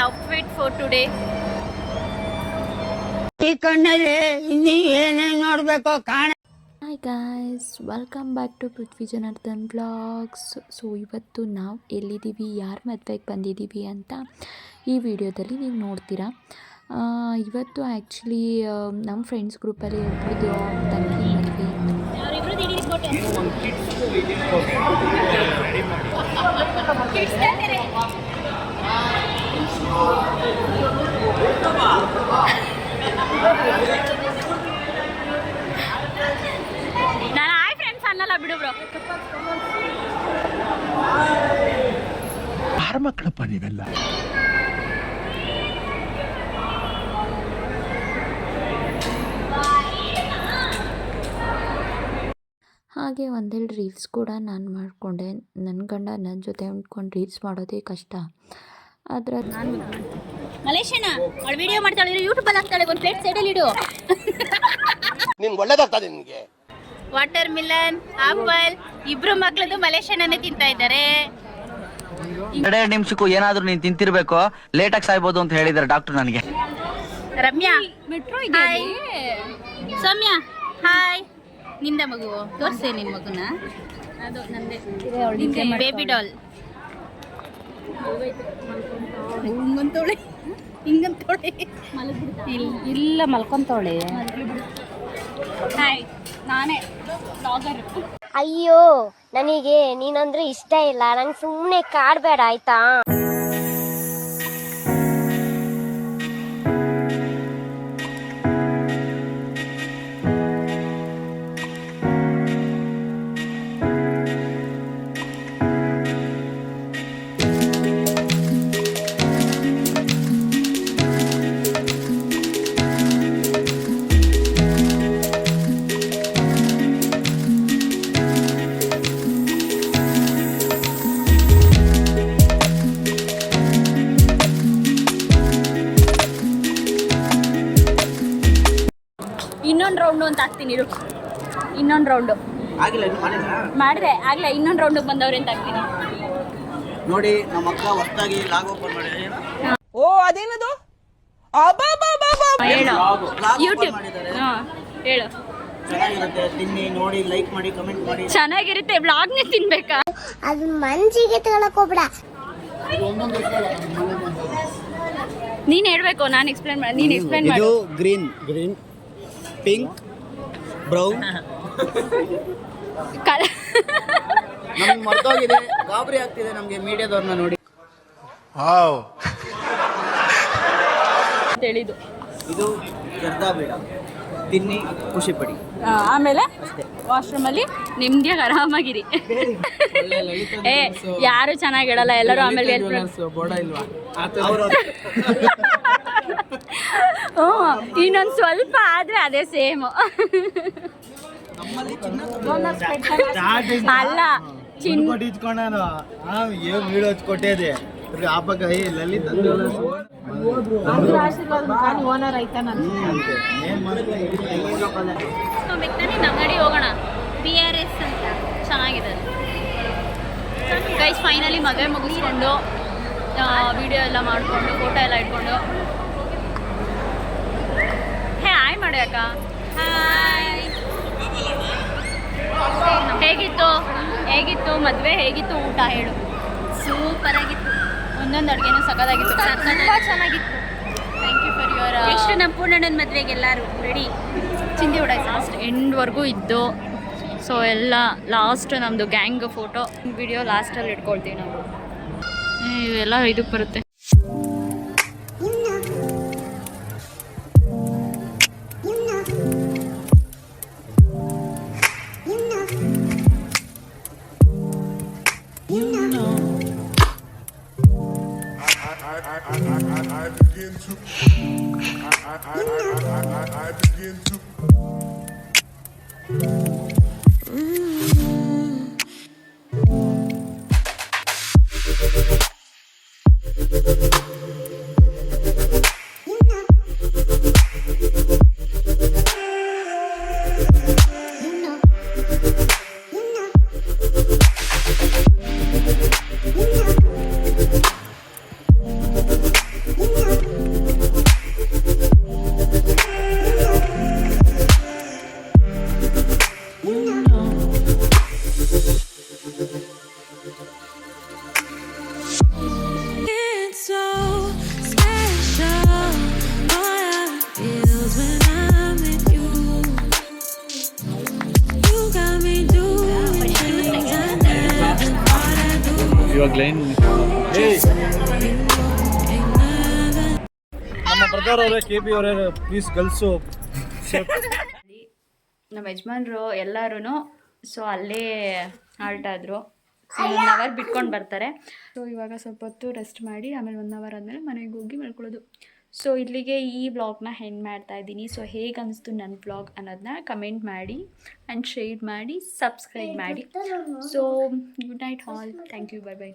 outfit for today? ಈ ಕಣ್ಣಲ್ಲಿ ಇನ್ನಿ ಏನೇನ್ ನೋಡಬೇಕು ಕಾಣ hi guys welcome back to Prithvi Janardhan blogs so ಇವತ್ತು ನಾವು ಎಲ್ಲಿದ್ದೀವಿ ಯಾರ ಮದುವೆಗೆ ಬಂದಿದ್ದೀವಿ ಅಂತ ಈ ವಿಡಿಯೋದಲ್ಲಿ ನೀವು ನೋಡ್ತೀರಾ. ಆ, ಇವತ್ತು ಆ್ಯಕ್ಚುಲಿ ನಮ್ಮ ಫ್ರೆಂಡ್ಸ್ ಗ್ರೂಪಲ್ಲಿ ಒಬ್ಬರದ್ದು ತಂಗಿ ಮದುವೆ ಇತ್ತು. ನಾನು ಹಾಯ್ ಫ್ರೆಂಡ್ಸ್ ಅನ್ನಲ್ಲ ಬಿಡು ಬ್ರೋ ಯಾರ ಮಕ್ಕಳಪ್ಪ ನೀವೆಲ್ಲ? ಹಾಗೆ ಒಂದೆರಡು ರೀಲ್ಸ್ ಕೂಡ ನಾನು ಮಾಡಿಕೊಂಡೆ. ನನ್ನ ಗಂಡ ನನ್ನ ಜೊತೆ ಉಂಟ್ಕೊಂಡು ರೀಲ್ಸ್ ಮಾಡೋದೇ ಕಷ್ಟ. ಆದರೆ ಮಲೇಶನ ಅವಳು ವಿಡಿಯೋ ಮಾಡ್ತಾಳೆ ಯೂಟ್ಯೂಬಲ್ಲಿ ಹಾಕ್ತಾಳೆ ಒಂದು ಪ್ಲೇಟ್ ಸೈಡಲ್ಲಿ ಇಡು. ನಿನ್ಗೆ ಒಳ್ಳೇದಾಗ್ತದೆ ನಿನ್ಗೆ. ವಾಟರ್ ಮಿಲನ್ ಆಪಲ್ ಇಬ್ರು ಮಕ್ಕಳದು ಮಲೇಶನನ್ನೇ ತಿಂತಾ ಇದ್ದಾರೆ. ಎರಡೆರಡು ನಿಮಿಷಕ್ಕೂ ಏನಾದ್ರೂ ನೀನ್ ತಿಂತಿರ್ಬೇಕು ಲೇಟಾಗಿ ಸಾಯ್ಬೋದು ಅಂತ ಹೇಳಿದಾರೆ ಡಾಕ್ಟರ್ ನನಗೆ. ರಮ್ಯಾ. ಹಾಯ್ ಸೌಮ್ಯ ಹಾಯ್ನಿಂದ ಮಗು ತೋರಿಸಿ ನಿಮ್ಮ ಮಗುನ. ಅದು ನಂದೇ. ಬೇಬಿ ಡಾಲ್ ಹಿಂಗಂತೋಳೆ ಹಿಂಗಂತೋಳೆ ಇಲ್ಲ ಮಲ್ಕೊಂತವಳೆ. ಹಾಯ್ ನಾನೇ ಬ್ಲಾಗರ್ ಅಯ್ಯೋ ನನಗೆ ನೀನಂದ್ರೆ ಇಷ್ಟ ಇಲ್ಲ. ನಂಗೆ ಸುಮ್ಮನೆ ಕಾಡ್ಬೇಡ ಆಯ್ತಾ? ಅಂತ ಹಾಕ್ತೀನಿ ಇರು. ಇನ್ನೊಂದು ರೌಂಡು ಮಾಡಿದೆ. ಆಗಲೇ ಇನ್ನೊಂದು ರೌಂಡಿಗೆ ಬಂದವ್ರೆ ಅಂತ ಹಾಕ್ತೀನಿ. ನೋಡಿ ನಮ್ಮ ಅಕ್ಕ ಹೊತ್ತಾಗಿ ಲಾಗ್ ಓಪನ್ ಮಾಡಿ ಹೇಳು. ಲಾಗ್ ಯೂಟ್ಯೂಬ್ ಮಾಡಿದ್ದಾರೆ ಹಾಂ ಹೇಳು. ಚೆನ್ನಾಗಿರುತ್ತೆ. ತಿನ್ನಿ ನೋಡಿ ಲೈಕ್ ಮಾಡಿ ಕಮೆಂಟ್ ಮಾಡಿ. ಚೆನ್ನಾಗಿರುತ್ತೆ. ಬ್ಲಾಗ್ನೇ ತಿನ್ಬೇಕಾ? ಅದು ಮಂಜಿಗೆ ತಗೊಳಕ್ ಹೋಗ್ಬೇಡ. ನೀನ್ ಹೇಳ್ಬೇಕು ನಾನು ಎಕ್ಸ್ಪ್ಲೈನ್ ಮಾಡಿ ನೀನ್ ಎಕ್ಸ್ಪ್ಲೈನ್ ಮಾಡು. ಗ್ರೀನ್ ಗ್ರೀನ್ ಪಿಂಕ್ ಬ್ರೌನ್ ಕಲ ನಮ್ಗೆ ಮರ್ತೋಗಿದೆ. ಗಾಬರಿ ಆಗ್ತಿದೆ ನಮ್ಗೆ ಮೀಡಿಯಾದವ್ರನ್ನ ನೋಡಿ. ಅಂತ ಹೇಳಿದ್ದು ಇದು ಜರ್ದಾ ಬೇಡ. ತಿನ್ನಿ ಖುಷಿ ಪಡಿ. ಆ, ಆಮೇಲೆ? ವಾಶ್ರೂಮ್ ಅಲ್ಲಿ ನಿಮ್ದಿಯಾಗ ಆರಾಮಾಗಿರಿ. ಏ ಯಾರು ಚೆನ್ನಾಗಿ ಹೇಳಲ್ಲ ಎಲ್ಲರೂ ಆಮೇಲೆ ಅವರು ಹ್ಞೂ ಇನ್ನೊಂದು ಸ್ವಲ್ಪ ಆದ್ರೆ ಅದೇ ಸೇಮ್. ಅಲ್ಲ ಚಿನ್ ಇಟ್ಕೊಂಡಾನು ಏನ್ ವಿಡಿಯೋ ಆಪಕ ಲಲಿತ್ ಓನರ್ ಹೋಗೋಣ. ಬಿ ಆರ್ ಎಸ್ ಅಂತ. ಚೆನ್ನಾಗಿದೆ. ಗೈಸ್ ಫೈನಲಿ ಮದುವೆ ಮುಗಿಸ್ಕೊಂಡು ವಿಡಿಯೋ ಎಲ್ಲ ಮಾಡಿಕೊಂಡು ಫೋಟೋ ಎಲ್ಲ ಇಟ್ಕೊಂಡು. ಹಾಯ್ ಮಾಡಿ ಅಕ್ಕ. ಹಾಯ್ ಹೇಗಿತ್ತು? ಹೇಗಿತ್ತು? ಮದುವೆ ಹೇಗಿತ್ತು ಊಟ ಹೇಳು. ಸೂಪರ್ ಆಗಿತ್ತು. ಒಂದೊಂದು ಅಡುಗೆನೂ ಸಖತ್ತಾಗಿತ್ತು. ತುಂಬ ಚೆನ್ನಾಗಿತ್ತು. ಥ್ಯಾಂಕ್ ಯು ಫಾರ್ ಯುವರ್ ಎಷ್ಟು ನಮ್ಮ ಪೂರ್ಣಣ್ಣನ ಮದುವೆಗೆ ಎಲ್ಲರೂ? ರೆಡಿ ಚಿಂದಿ ಉಡ ಲಾಸ್ಟ್ ಎಂಡ್ವರೆಗೂ ಇದ್ದು. ಸೊ ಎಲ್ಲ ಲಾಸ್ಟ್ ನಮ್ಮದು ಗ್ಯಾಂಗ್ ಫೋಟೋ ವಿಡಿಯೋ ಲಾಸ್ಟಲ್ಲಿ ಇಟ್ಕೊಳ್ತೀವಿ ನಾವು. ಇವೆಲ್ಲ ಇದಕ್ಕೆ ಬರುತ್ತೆ. I begin to. I begin to. ನಮ್ಮ ಬ್ರದರ್ ಅವರೇ ಕೆ ಬಿ ಅವರೇ ಪ್ಲೀಸ್ ಗರ್ಲ್ಸು ನಮ್ಮ ಯಜಮಾನ್ರು ಎಲ್ಲರೂ ಸೊ ಅಲ್ಲೇ ಹಾಲ್ಟ್ ಆದರು. ಸೊ ಒನ್ ಅವರ್ ಬಿಟ್ಕೊಂಡು ಬರ್ತಾರೆ. ಸೊ ಇವಾಗ ಸ್ವಲ್ಪ ಹೊತ್ತು ರೆಸ್ಟ್ ಮಾಡಿ ಆಮೇಲೆ ಒನ್ ಅವರ್ ಆದಮೇಲೆ ಮನೆಗೆ ಹೋಗಿ ಮಲ್ಕೊಳ್ಳೋದು. ಸೊ ಇಲ್ಲಿಗೆ ಈ ಬ್ಲಾಗ್ನ ಹೆಂಡ್ ಮಾಡ್ತಾ ಇದ್ದೀನಿ. ಸೊ ಹೇಗೆ ಅನಿಸ್ತು ನನ್ನ ಬ್ಲಾಗ್ ಅನ್ನೋದನ್ನ ಕಮೆಂಟ್ ಮಾಡಿ ಆ್ಯಂಡ್ ಶೇರ್ ಮಾಡಿ ಸಬ್ಸ್ಕ್ರೈಬ್ ಮಾಡಿ. So good night all thank you bye bye